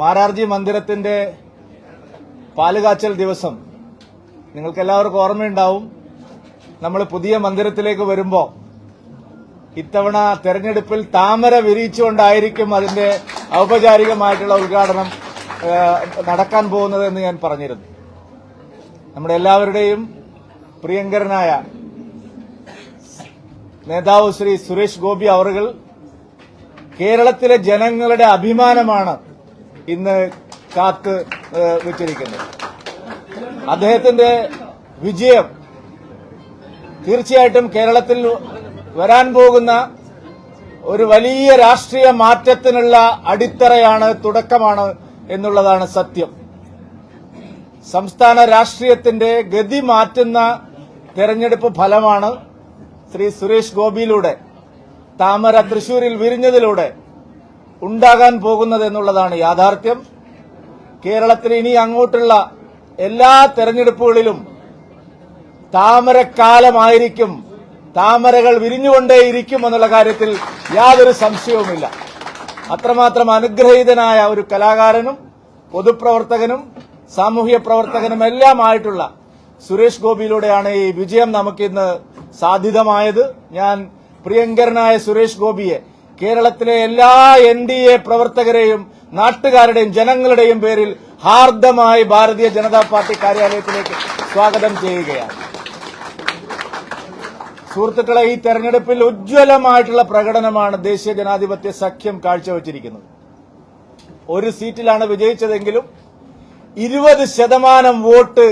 മാരാർജി മന്ദിരത്തിന്റെ പാലുകാച്ചൽ ദിവസം. നിങ്ങൾക്ക് എല്ലാവർക്കും ഓർമ്മയുണ്ടാവും. നമ്മൾ പുതിയ മന്ദിരത്തിലേക്ക് വരുമ്പോൾ ഇത്തവണ തെരഞ്ഞെടുപ്പിൽ താമര വിരിയിച്ചുകൊണ്ടായിരിക്കും അതിന്റെ ഔപചാരികമായിട്ടുള്ള ഉദ്ഘാടനം നടക്കാൻ പോകുന്നത് എന്ന് ഞാൻ പറഞ്ഞിരുന്നു. നമ്മുടെ എല്ലാവരുടെയും പ്രിയങ്കരനായ നേതാവ് ശ്രീ സുരേഷ് ഗോപി അവറുകൾ കേരളത്തിലെ ജനങ്ങളുടെ അഭിമാനമാണ് ഇന്ന് കാത്ത് വെച്ചിരിക്കുന്നത് അദ്ദേഹത്തിന്റെ വിജയം തീർച്ചയായിട്ടും കേരളത്തിൽ വരാൻ പോകുന്ന ഒരു വലിയ രാഷ്ട്രീയ മാറ്റത്തിനുള്ള അടിത്തറയാണ് തുടക്കമാണ് എന്നുള്ളതാണ് സത്യം. സംസ്ഥാന രാഷ്ട്രീയത്തിന്റെ ഗതി മാറ്റുന്ന തെരഞ്ഞെടുപ്പ് ഫലമാണ് ശ്രീ സുരേഷ് ഗോപിയിലൂടെ താമര തൃശൂരിൽ വിരിഞ്ഞതിലൂടെ ഉണ്ടാകാൻ പോകുന്നത് എന്നുള്ളതാണ് യാഥാർത്ഥ്യം. കേരളത്തിൽ ഇനി അങ്ങോട്ടുള്ള എല്ലാ തെരഞ്ഞെടുപ്പുകളിലും താമരക്കാലമായിരിക്കും. താമരകൾ വിരിഞ്ഞുകൊണ്ടേയിരിക്കും എന്നുള്ള കാര്യത്തിൽ യാതൊരു സംശയവുമില്ല. അത്രമാത്രം അനുഗ്രഹീതനായ ഒരു കലാകാരനും പൊതുപ്രവർത്തകനും സാമൂഹ്യ പ്രവർത്തകനും എല്ലാമായിട്ടുള്ള സുരേഷ് ഗോപിയിലൂടെയാണ് ഈ വിജയം നമുക്കിന്ന് സാധ്യതമായത് ഞാൻ പ്രിയങ്കരനായ സുരേഷ് ഗോപിയെ കേരളത്തിലെ എല്ലാ എൻ ഡി എ പ്രവർത്തകരെയും നാട്ടുകാരുടെയും ജനങ്ങളുടെയും പേരിൽ ഹാർദമായി ഭാരതീയ ജനതാ പാർട്ടി കാര്യാലയത്തിലേക്ക് സ്വാഗതം ചെയ്യുകയാണ്. സുഹൃത്തുക്കളെ ഈ തെരഞ്ഞെടുപ്പിൽ ഉജ്ജ്വലമായിട്ടുള്ള പ്രകടനമാണ് ദേശീയ ജനാധിപത്യ സഖ്യം കാഴ്ചവച്ചിരിക്കുന്നത്. ഒരു സീറ്റിലാണ് വിജയിച്ചതെങ്കിലും ഇരുപത് ശതമാനം വോട്ട്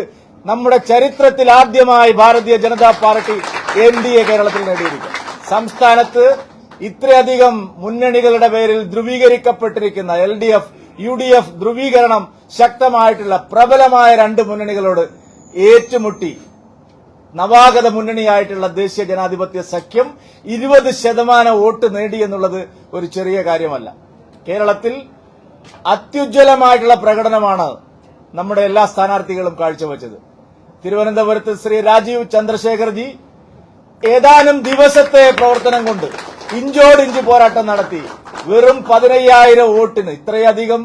നമ്മുടെ ചരിത്രത്തിൽ ആദ്യമായി Bharatiya Janata party N D A കേരളത്തിൽ നേടിയിരിക്കും സംസ്ഥാനത്ത് ഇത്രയധികം മുന്നണികളുടെ പേരിൽ ധ്രുവീകരിക്കപ്പെട്ടിരിക്കുന്ന L D F U D F ധ്രുവീകരണം ശക്തമായിട്ടുള്ള പ്രബലമായ രണ്ട് മുന്നണികളോട് ഏറ്റുമുട്ടി. നവാഗത മുന്നണിയായിട്ടുള്ള ദേശീയ ജനാധിപത്യ സഖ്യം ഇരുപത് ശതമാനം വോട്ട് നേടി എന്നുള്ളത് ഒരു ചെറിയ കാര്യമല്ല. കേരളത്തിൽ അത്യുജ്വലമായിട്ടുള്ള പ്രകടനമാണ് നമ്മുടെ എല്ലാ സ്ഥാനാർത്ഥികളും കാഴ്ചവെച്ചത്. തിരുവനന്തപുരത്ത് ശ്രീ രാജീവ് ചന്ദ്രശേഖർജി ഏതാനും ദിവസത്തെ പ്രവർത്തനം കൊണ്ട് ഇഞ്ചോടിഞ്ച് പോരാട്ടം നടത്തി. വെറും പതിനയ്യായിരം വോട്ടിന് ഇത്രയധികം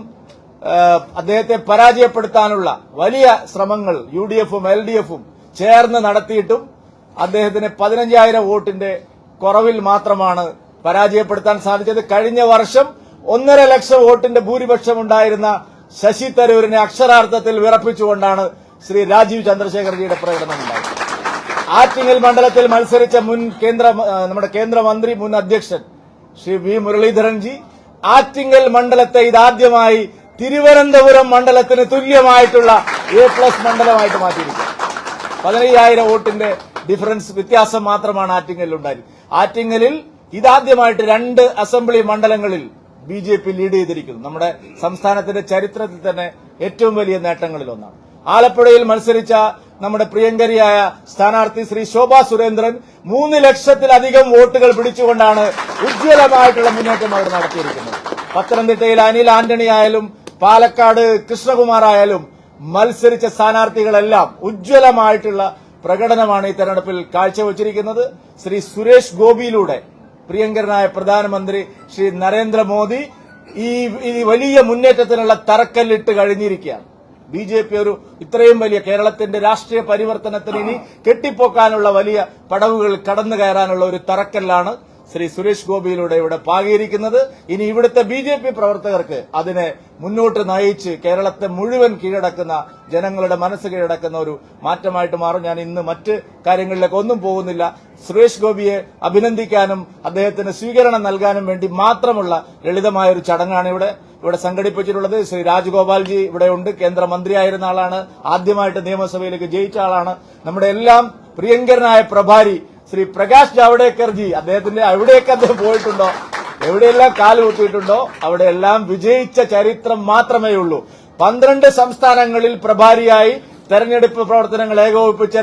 അദ്ദേഹത്തെ പരാജയപ്പെടുത്താനുള്ള വലിയ ശ്രമങ്ങൾ യു ഡി എഫും എൽ ഡി എഫും ചേർന്ന് നടത്തിയിട്ടും അദ്ദേഹത്തിന് പതിനഞ്ചായിരം വോട്ടിന്റെ കുറവിൽ മാത്രമാണ് പരാജയപ്പെടുത്താൻ സാധിച്ചത്. കഴിഞ്ഞ വർഷം ഒന്നര ലക്ഷം വോട്ടിന്റെ ഭൂരിപക്ഷം ഉണ്ടായിരുന്ന ശശി തരൂരിനെ അക്ഷരാർത്ഥത്തിൽ വിറപ്പിച്ചുകൊണ്ടാണ് ശ്രീ രാജീവ് ചന്ദ്രശേഖർജിയുടെ പ്രകടനം ഉണ്ടായത്. ആറ്റിങ്ങൽ മണ്ഡലത്തിൽ മത്സരിച്ച മുൻ കേന്ദ്ര നമ്മുടെ കേന്ദ്രമന്ത്രി മുൻ അധ്യക്ഷൻ ശ്രീ വി മുരളീധരൻജി ആറ്റിങ്ങൽ മണ്ഡലത്തെ ഇതാദ്യമായി തിരുവനന്തപുരം മണ്ഡലത്തിന് തുല്യമായിട്ടുള്ള എ പ്ലസ് മണ്ഡലമായിട്ട് മാറ്റിയിരിക്കുന്നു. പതിനയ്യായിരം വോട്ടിന്റെ ഡിഫറൻസ് വ്യത്യാസം മാത്രമാണ് ആറ്റിങ്ങലിൽ ഉണ്ടായത്. ആറ്റിങ്ങലിൽ ഇതാദ്യമായിട്ട് രണ്ട് അസംബ്ലി മണ്ഡലങ്ങളിൽ ബി ജെ പി ലീഡ് ചെയ്തിരിക്കുന്നു. നമ്മുടെ സംസ്ഥാനത്തിന്റെ ചരിത്രത്തിൽ തന്നെ ഏറ്റവും വലിയ നേട്ടങ്ങളിൽ ഒന്നാണ്. ആലപ്പുഴയിൽ മത്സരിച്ച നമ്മുടെ പ്രിയങ്കരിയായ സ്ഥാനാർത്ഥി ശ്രീ ശോഭാ സുരേന്ദ്രൻ മൂന്ന് ലക്ഷത്തിലധികം വോട്ടുകൾ പിടിച്ചുകൊണ്ടാണ് ഉജ്ജ്വലമായിട്ടുള്ള മുന്നേറ്റം അവർ നടത്തിയിരിക്കുന്നത്. പത്തനംതിട്ടയിൽ അനിൽ ആന്റണി ആയാലും പാലക്കാട് കൃഷ്ണകുമാർ ആയാലും മത്സരിച്ച സ്ഥാനാർത്ഥികളെല്ലാം ഉജ്ജ്വലമായിട്ടുള്ള പ്രകടനമാണ് ഈ തെരഞ്ഞെടുപ്പിൽ കാഴ്ചവച്ചിരിക്കുന്നത്. ശ്രീ സുരേഷ് ഗോപിയിലൂടെ പ്രിയങ്കരനായ പ്രധാനമന്ത്രി ശ്രീ നരേന്ദ്രമോദി ഈ വലിയ മുന്നേറ്റത്തിനുള്ള തറക്കല്ലിട്ട് കഴിഞ്ഞിരിക്കുകയാണ്. ബി ജെ പി ഒരു ഇത്രയും വലിയ കേരളത്തിന്റെ രാഷ്ട്രീയ പരിവർത്തനത്തിന് ഇനി കെട്ടിപ്പോക്കാനുള്ള വലിയ പടവുകൾ കടന്നു കയറാനുള്ള ഒരു തറക്കല്ലാണ് ശ്രീ സുരേഷ് ഗോപിയിലൂടെ ഇവിടെ പാകിയിരിക്കുന്നത്. ഇനി ഇവിടുത്തെ ബി ജെ പി പ്രവർത്തകർക്ക് അതിനെ മുന്നോട്ട് നയിച്ച് കേരളത്തെ മുഴുവൻ കീഴടക്കുന്ന ജനങ്ങളുടെ മനസ്സ് കീഴടക്കുന്ന ഒരു മാറ്റമായിട്ട് മാറും. ഞാൻ ഇന്ന് മറ്റ് കാര്യങ്ങളിലേക്ക് ഒന്നും പോകുന്നില്ല. സുരേഷ് ഗോപിയെ അഭിനന്ദിക്കാനും അദ്ദേഹത്തിന് സ്വീകരണം നൽകാനും വേണ്ടി മാത്രമുള്ള ലളിതമായ ഒരു ചടങ്ങാണ് ഇവിടെ ഇവിടെ സംഘടിപ്പിച്ചിട്ടുള്ളത് ശ്രീ രാജഗോപാൽജി ഇവിടെ ഉണ്ട്. കേന്ദ്രമന്ത്രിയായിരുന്ന ആളാണ്. ആദ്യമായിട്ട് നിയമസഭയിലേക്ക് ജയിച്ച ആളാണ്. നമ്മുടെ എല്ലാം പ്രിയങ്കരനായ പ്രഭാരി ശ്രീ പ്രകാശ് ജാവ്ഡേക്കർജി അദ്ദേഹത്തിന്റെ എവിടെയൊക്കെ അദ്ദേഹം പോയിട്ടുണ്ടോ? എവിടെയെല്ലാം കാൽ കുത്തിയിട്ടുണ്ടോ അവിടെയെല്ലാം വിജയിച്ച ചരിത്രം മാത്രമേ ഉള്ളൂ. പന്ത്രണ്ട് സംസ്ഥാനങ്ങളിൽ പ്രഭാരിയായി തെരഞ്ഞെടുപ്പ് പ്രവർത്തനങ്ങൾ ഏകോപിപ്പിച്ച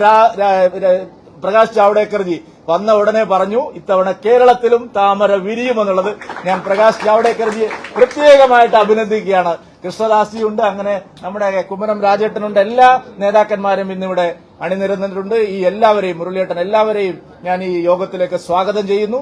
പ്രകാശ് ജാവ്ഡേക്കർജി വന്ന ഉടനെ പറഞ്ഞു ഇത്തവണ കേരളത്തിലും താമര വിരിയുമെന്നുള്ളത് ഞാൻ പ്രകാശ് ജാവ്ഡേക്കർജിയെ പ്രത്യേകമായിട്ട് അഭിനന്ദിക്കുകയാണ്. കൃഷ്ണദാസിയുണ്ട് അങ്ങനെ നമ്മുടെ കുമ്മനം രാജേട്ടനുണ്ട് എല്ലാ നേതാക്കന്മാരും ഇന്നിവിടെ അണിനിരന്നിട്ടുണ്ട്. ഈ എല്ലാവരെയും മുരളിയേട്ടൻ എല്ലാവരെയും ഞാൻ ഈ യോഗത്തിലേക്ക് സ്വാഗതം ചെയ്യുന്നു.